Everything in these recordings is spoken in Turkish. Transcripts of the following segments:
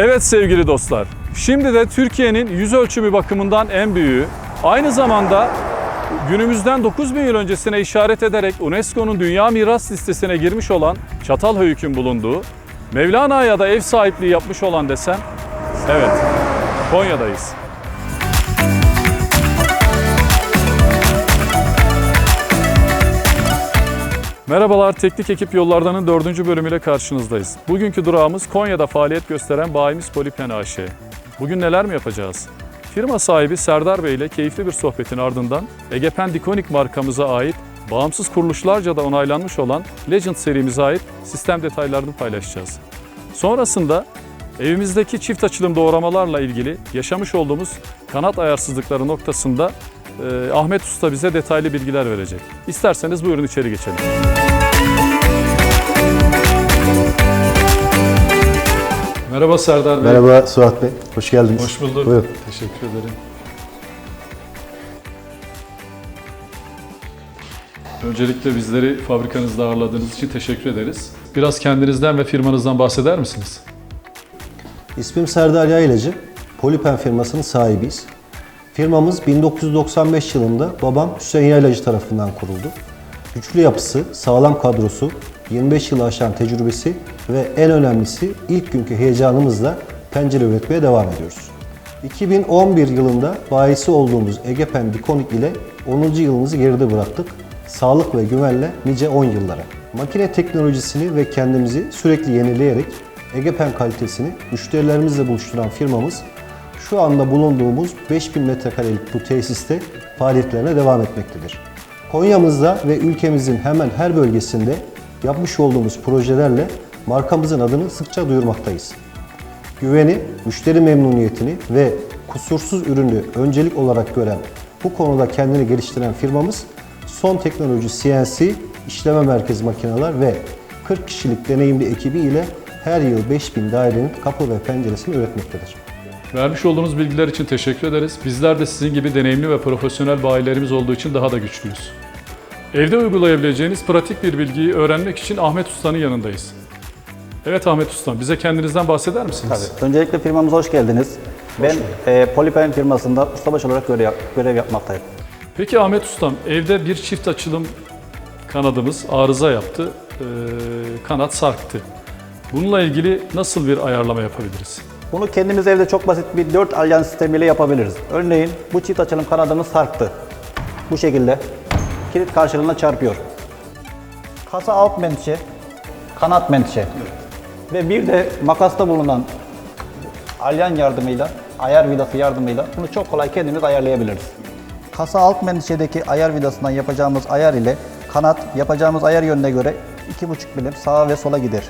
Evet sevgili dostlar, şimdi de Türkiye'nin yüz ölçümü bakımından en büyüğü, aynı zamanda günümüzden 9000 yıl öncesine işaret ederek UNESCO'nun Dünya Miras Listesi'ne girmiş olan Çatalhöyük'ün bulunduğu, Mevlana'ya da ev sahipliği yapmış olan desem, evet Konya'dayız. Merhabalar, Teknik Ekip Yollardan'ın dördüncü bölümüyle karşınızdayız. Bugünkü durağımız Konya'da faaliyet gösteren bayimiz Polipen AŞ. Bugün neler mi yapacağız? Firma sahibi Serdar Bey ile keyifli bir sohbetin ardından Egepen Dikonik markamıza ait bağımsız kuruluşlarca da onaylanmış olan Legend serimize ait sistem detaylarını paylaşacağız. Sonrasında evimizdeki çift açılım doğramalarla ilgili yaşamış olduğumuz kanat ayarsızlıkları noktasında e, Ahmet Usta bize detaylı bilgiler verecek. İsterseniz buyurun içeri geçelim. Merhaba Serdar Bey. Merhaba Suat Bey, hoş geldiniz. Hoş bulduk. Buyurun. Teşekkür ederim. Öncelikle bizleri fabrikanızda ağırladığınız için teşekkür ederiz. Biraz kendinizden ve firmanızdan bahseder misiniz? İsmim Serdar Yaylacı, Polipen firmasının sahibiyiz. Firmamız 1995 yılında babam Hüseyin Yaylacı tarafından kuruldu. Güçlü yapısı, sağlam kadrosu, 25 yılı aşan tecrübesi ve en önemlisi ilk günkü heyecanımızla pencere üretmeye devam ediyoruz. 2011 yılında bayisi olduğumuz Egepen Dikonik ile 10. yılımızı geride bıraktık. Sağlık ve güvenle nice 10 yıllara. Makine teknolojisini ve kendimizi sürekli yenileyerek Egepen kalitesini müşterilerimizle buluşturan firmamız şu anda bulunduğumuz 5000 metrekarelik bu tesiste faaliyetlerine devam etmektedir. Konya'mızda ve ülkemizin hemen her bölgesinde yapmış olduğumuz projelerle markamızın adını sıkça duyurmaktayız. Güveni, müşteri memnuniyetini ve kusursuz ürünü öncelik olarak gören, bu konuda kendini geliştiren firmamız son teknoloji CNC, işleme merkezi makineler ve 40 kişilik deneyimli ekibi ile her yıl 5000 dairenin kapı ve penceresini üretmektedir. Vermiş olduğunuz bilgiler için teşekkür ederiz. Bizler de sizin gibi deneyimli ve profesyonel bayilerimiz olduğu için daha da güçlüyüz. Evde uygulayabileceğiniz pratik bir bilgiyi öğrenmek için Ahmet Usta'nın yanındayız. Evet Ahmet Usta, bize kendinizden bahseder misiniz? Tabii. Öncelikle firmamıza hoş geldiniz. Ben e, Polipen firmasında ustabaş olarak görev, görev yapmaktayım. Peki Ahmet Ustam, evde bir çift açılım kanadımız arıza yaptı, ee, kanat sarktı. Bununla ilgili nasıl bir ayarlama yapabiliriz? Bunu kendimiz evde çok basit bir 4 alyans sistemiyle yapabiliriz. Örneğin bu çift açılım kanadımız sarktı. Bu şekilde kilit karşılığına çarpıyor. Kasa alt menteşe, kanat menteşe ve bir de makasta bulunan alyan yardımıyla, ayar vidası yardımıyla bunu çok kolay kendimiz ayarlayabiliriz. Kasa alt menteşedeki ayar vidasından yapacağımız ayar ile kanat yapacağımız ayar yönüne göre 2,5 milim sağa ve sola gider.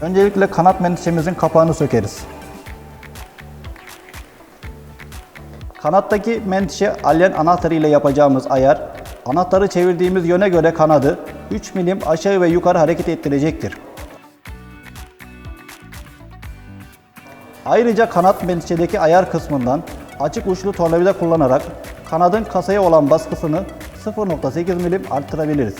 Öncelikle kanat menteşemizin kapağını sökeriz. Kanattaki menteşe alyen anahtarı ile yapacağımız ayar, anahtarı çevirdiğimiz yöne göre kanadı 3 milim aşağı ve yukarı hareket ettirecektir. Ayrıca kanat menteşedeki ayar kısmından açık uçlu tornavida kullanarak kanadın kasaya olan baskısını 0.8 milim arttırabiliriz.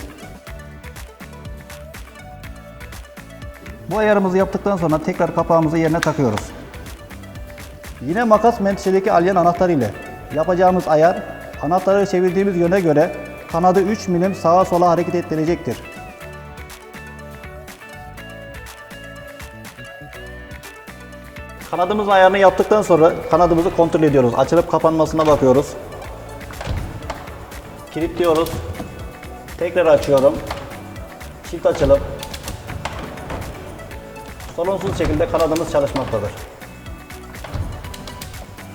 Bu ayarımızı yaptıktan sonra tekrar kapağımızı yerine takıyoruz. Yine makas menteşedeki alyen anahtarı ile yapacağımız ayar anahtarı çevirdiğimiz yöne göre kanadı 3 milim sağa sola hareket ettirecektir. Kanadımızın ayarını yaptıktan sonra kanadımızı kontrol ediyoruz. Açılıp kapanmasına bakıyoruz. Kilitliyoruz. Tekrar açıyorum. Çift açılıp sorunsuz şekilde kanadımız çalışmaktadır.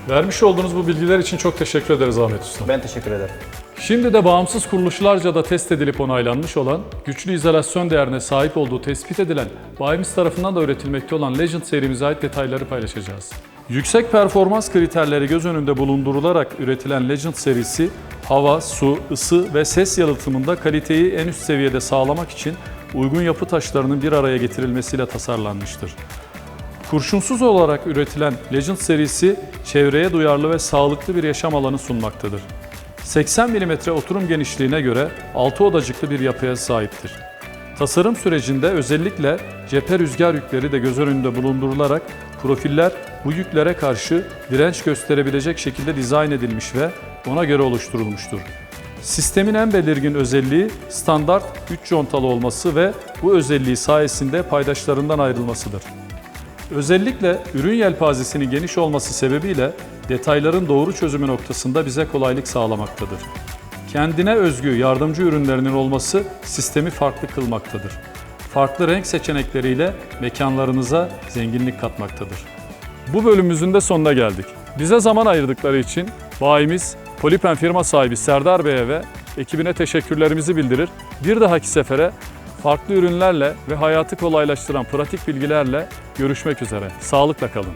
Vermiş olduğunuz bu bilgiler için çok teşekkür ederiz Ahmet Usta. Ben teşekkür ederim. Şimdi de bağımsız kuruluşlarca da test edilip onaylanmış olan, güçlü izolasyon değerine sahip olduğu tespit edilen, bayimiz tarafından da üretilmekte olan Legend serimize ait detayları paylaşacağız. Yüksek performans kriterleri göz önünde bulundurularak üretilen Legend serisi, hava, su, ısı ve ses yalıtımında kaliteyi en üst seviyede sağlamak için uygun yapı taşlarının bir araya getirilmesiyle tasarlanmıştır. Kurşunsuz olarak üretilen Legend serisi çevreye duyarlı ve sağlıklı bir yaşam alanı sunmaktadır. 80 mm oturum genişliğine göre 6 odacıklı bir yapıya sahiptir. Tasarım sürecinde özellikle cephe rüzgar yükleri de göz önünde bulundurularak profiller bu yüklere karşı direnç gösterebilecek şekilde dizayn edilmiş ve ona göre oluşturulmuştur. Sistemin en belirgin özelliği standart 3 contalı olması ve bu özelliği sayesinde paydaşlarından ayrılmasıdır. Özellikle ürün yelpazesinin geniş olması sebebiyle detayların doğru çözümü noktasında bize kolaylık sağlamaktadır. Kendine özgü yardımcı ürünlerinin olması sistemi farklı kılmaktadır. Farklı renk seçenekleriyle mekanlarınıza zenginlik katmaktadır. Bu bölümümüzün de sonuna geldik. Bize zaman ayırdıkları için bayimiz Polipen firma sahibi Serdar Bey'e ve ekibine teşekkürlerimizi bildirir. Bir dahaki sefere farklı ürünlerle ve hayatı kolaylaştıran pratik bilgilerle görüşmek üzere. Sağlıkla kalın.